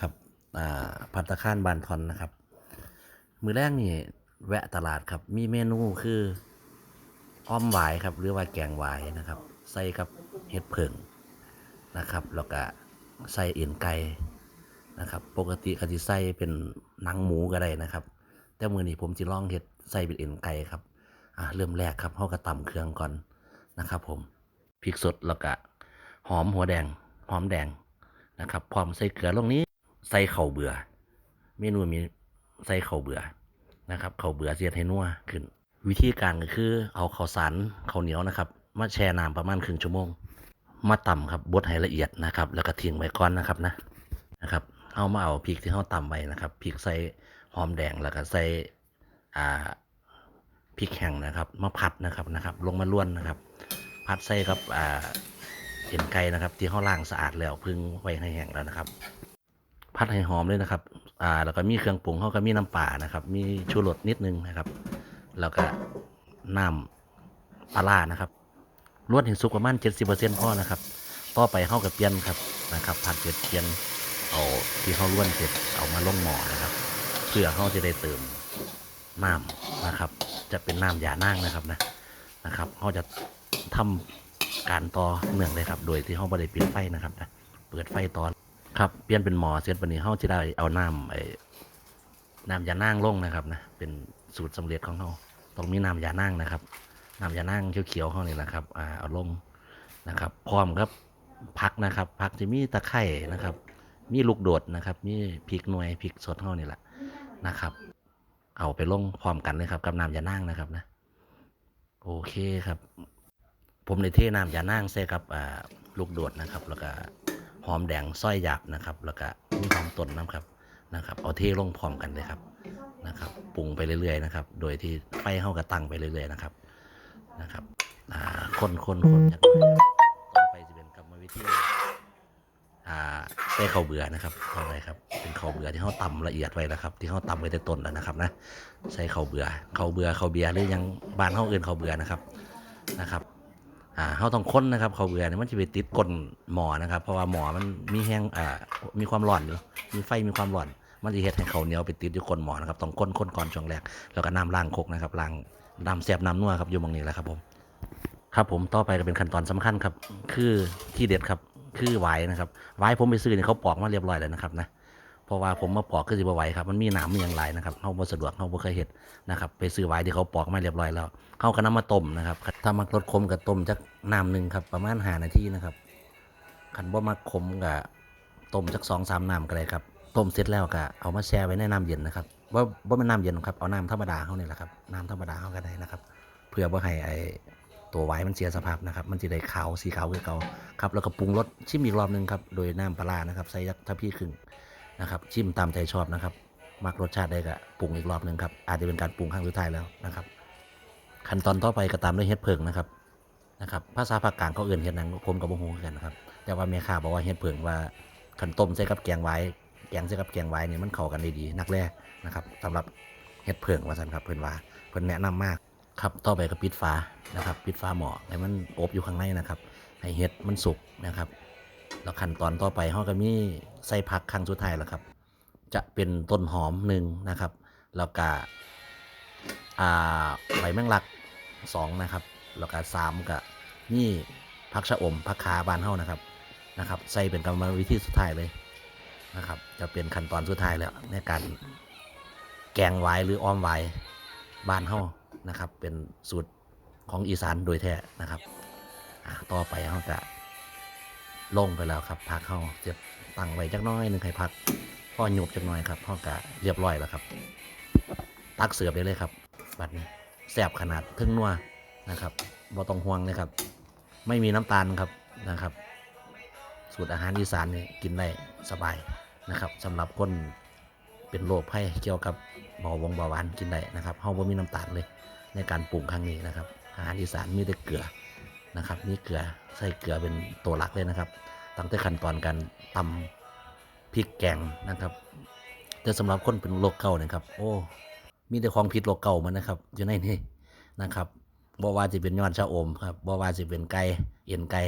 ครับพัตตาคารบานทอนนะครับ มือแรกนี่แวะตลาดครับ มีเมนูคืออ้อมหวายครับ หรือว่าแกงหวายนะครับ ใส่กับเห็ดเผิงนะครับแล้วก็ใส่เอ็นไก่นะครับ ปกติก็สิใส่เป็นหนังหมูก็ได้นะครับ แต่มือนี้ผมจะลองเห็ดใส่เป็นเอ็นไก่ครับอ่าเริ่มแรกครับเฮากระต่ำเครื่องก่อนนะครับ ผมพริกสดแล้วก็หอมหัวแดงหอมแดงนะครับพร้อมใส่เกลือลงนี้ ใส่เข่าเบื่อ เมนูมีใส่เข่าเบื่อนะครับเข่าเบื่อเสียดให้นัวขึ้น วิธีการก็คือเอาข้าวสารข้าวเหนียวนะครับ มาแช่น้ำประมาณครึ่งชั่วโมง มาต่ำครับบดให้ละเอียดนะครับ แล้วก็ทิ้งไว้ก่อนนะครับนะนะครับเอามาเอาพริกที่เราต่ำไว้นะครับพริกใส่หอมแดงแล้วก็ใส่อ่าพริกแห้งนะครับมาผัดนะครับนะครับ ลงมาล้วนนะครับ ผัดใส่กับอ่าเอ็นไก่นะครับ ที่เขาล้างสะอาดแล้วพึ่งไว้ให้แห้งแล้วนะครับ ผัดให้หอมเลยนะครับ อ่า แล้วก็มีเครื่องปรุงเขาก็มีน้ำป่านะครับ มีชูรสนิดนึงนะครับ แล้วก็น้ำปลานะครับลวดเห็นสุกประมาณเจ็ดสิบเปอร์เซ็นต์พอนะครับ ต่อไปเข้ากับเปลี่ยนครับนะครับ ผัดเปลี่ยนเปลี่ยนเอาที่เขาล้วนเสร็จเอามาลงหม้อนะครับ เพื่อเขาจะได้เติมน้ำนะครับ จะเป็นน้ำยานั่งนะครับนะนะครับเขาจะทำการต่อเนื่องเลยครับ โดยที่เขาไม่ได้ปิดไฟนะครับนะเปิดไฟต่อ ครับเปลี่ยนเป็นหมอเสร็จวันนี้เขาจะได้เอาน้ำไอ้น้ำยานั่งลงนะครับนะเป็นสูตรสำเร็จของเขาต้องมีน้ำยานั่งนะครับน้ำยานั่งเขียวๆเขานี่แหละครับอ่าเอาลงนะครับ พร้อมครับพักนะครับพักจะมีตะไคร่นะครับ มีลูกโดดนะครับ มีพริกหน่วยพริกสดเขานี่แหละนะครับ เอาไปลงพร้อมกันเลยครับกับน้ำยานั่งนะครับนะ โอเคครับ ผมในเทน้ำยานั่งใส่กับอ่าลูกโดดนะครับ แล้วก็ หอมแดงส้อยหยาบนะครับ แล้วก็มีหอมต้นน้ำครับนะครับ เอาเทลงพร้อมกันเลยครับนะครับปรุงไปเรื่อยๆนะครับ โดยที่ไฟเข้ากระตั้งไปเรื่อยๆนะครับนะครับคนคนคนจากหน่อยครับต่อไปจะเป็นกรรมวิธีอ่าใส่ข้าวเบื่อนะครับเข้าไปครับ เป็นข้าวเบื่อที่เขาตำละเอียดไว้นะครับ ที่เขาตำไว้แต่ต้นแล้วนะครับนะใส่ข้าวเบื่อข้าวเบื่อข้าวเบียร์หรือยังบานเขาเอื่นข้าวเบื่อนะครับนะครับ อ่าเขาต้องค้นนะครับเขาเบื่อเนี่ยมันจะไปติดก้นหมอนะครับ เพราะว่าหมอมันมีแห้งอ่ามีความร้อนอยู่มีไฟมีความร้อน มันจะเฮ็ดให้เขาเหนียวไปติดอยู่ก้นหมอนะครับต้องค้นค้นก่อนช่วงแรกแล้วก็น้ำล้างคกนะครับล้างน้ำแสบน้ำนัวครับอยู่ตรงนี้แหละครับผมครับผมต่อไปก็เป็นขั้นตอนสำคัญครับ คือที่เด็ดครับ คือหวายนะครับหวายผมไปซื้อเนี่ยเขาปอกมาเรียบร้อยแล้วนะครับนะ ราะว่าผมมาปอกคือสิบไหวครับมันมีหนามมีอย่างไรนะครับเขาบ่สะดวกเขาบ่เคยเห็ดนะครับไปซื้อหวายที่เขาปอกมาเรียบร้อยแล้วเขาก็นำมาต้มนะครับถ้ามักรสขมกับต้มจักน้ำหนึ่งครับประมาณหานาทีนะครับขันบ่มักขมกับต้มจักสองสามน้ำก็ได้ครับต้มเสร็จแล้วก็เอามาแช่ไว้ในน้ำเย็นนะครับว่าว่าเป็นน้ำเย็นครับเอาน้ำธรรมดาเขานี่แหละครับน้ำธรรมดาเขาก็ได้นะครับ เพื่อว่าให้ไอตัวไว้มันเสียสภาพนะครับ มันจะได้ขาวสีขาวคือเก่าครับแล้วก็ปรุงรสชิมอีกรอบหนึงครับโดยน้ำปลานะครับใส่ทัพพี่ครึ่ง นะครับชิมตามใจชอบนะครับมักรสชาติได้ก็ปรุงอีกรอบหนึ่งครับอาจจะเป็นการปรุงครั้งสุดท้ายแล้วนะครับ ขั้นตอนต่อไปก็ตามด้วยเฮ็ดเพิงนะครับนะครับภาษาภาคกลางเขาเอื่นเฮ็ดนังผมกับบ่ฮู้คือกันนะครับแต่ว่าแม่ค้าบอกว่าเฮ็ดเพิงว่าขันต้มใส่กับแกงไว้แกงใส่กับแกงไว้เนี่ยมันเข้ากันได้ดีนักแร่นะครับสำหรับเฮ็ดเพิงว่าซั่นครับเพิ่อนว่าเพิ่อนแนะนำมากครับต่อไปก็ปิดฝานะครับ ปิดฝาหม้อให้มันอบอยู่ข้างในนะครับให้เฮ็ดมันสุกนะครับ แล้วขั้นตอนต่อไปเฮาก็มีใส่ผักครั้งสุดท้ายแล้วครับ จะเป็นต้นหอมหนึ่งนะครับ แล้วก็อ่าใบแมงลักสองนะครับแล้วก็สามก็นี่ผักชะอมผักคาบานเฮานะครับนะครับ ใส่เป็นกรรมวิธีสุดท้ายเลยนะครับ จะเป็นขั้นตอนสุดท้ายแล้วในการแกงไว้หรืออ้อมไว้บ้านเฮานะครับ เป็นสูตรของอีสานโดยแท้นะครับต่อไปเฮาจะ ลงไปแล้วครับพักเฮาจะตั้งไว้จักน้อยหนึ่งให้พักพ่อหยบจักน่อยครับพ่อกะเรียบร้อยแล้วครับ ตักเสือบได้เลยครับ บัดนี้แสบขนาดทึ่งนัวนะครับบ่ต้องห่วงเลยครับ ไม่มีน้ำตาลครับนะครับ สูตรอาหารอีสานนี่กินได้สบายนะครับสำหรับคนเป็นโรคภัยเกี่ยวกับเบาหวงเบาหวานกินได้นะครับเฮาบ่มีน้ำตาลเลยในการปรุงครั้งนี้นะครับ อาหารอีสานมีแต่เกลือ นะครับมีเกลือใส่เกลือเป็นตัวหลักเลยนะครับตั้งแต่ขั้นตอนการตำพริกแกงนะครับแต่สำหรับคนเป็นโรคเก่านะครับ โอ้ มีแต่ของพิษโรคเก่ามันนะครับอยู่ในนี่นะครับบ่ว่าจะเป็นยอดชะอมครับบ่ว่าจะเป็นไก่เอ็นไก่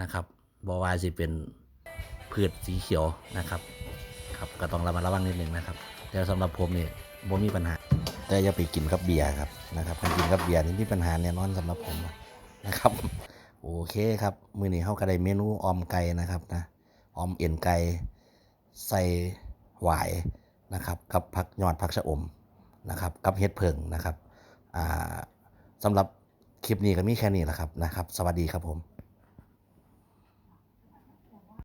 นะครับบ่ว่าจะเป็นพืชสีเขียวนะครับ ครับก็ต้องระมัดระวังนิดนึงนะครับ แต่สำหรับผมนี่บ่มีปัญหา แต่อย่าไปกินกับเบียร์ครับนะครับการกินกับเบียร์นี่มีปัญหาแน่นอนสำหรับผม นะครับ โอเคครับมื้อนี้เฮาก็ได้เมนูออมไก่นะครับนะออมเอ็นไก่ใส่หวายนะครับ กับผักยอดผักชะอมนะครับ กับเห็ดเพิงนะครับอ่าสำหรับคลิปนี้ก็มีแค่นี้แหละครับนะครับ สวัสดีครับผม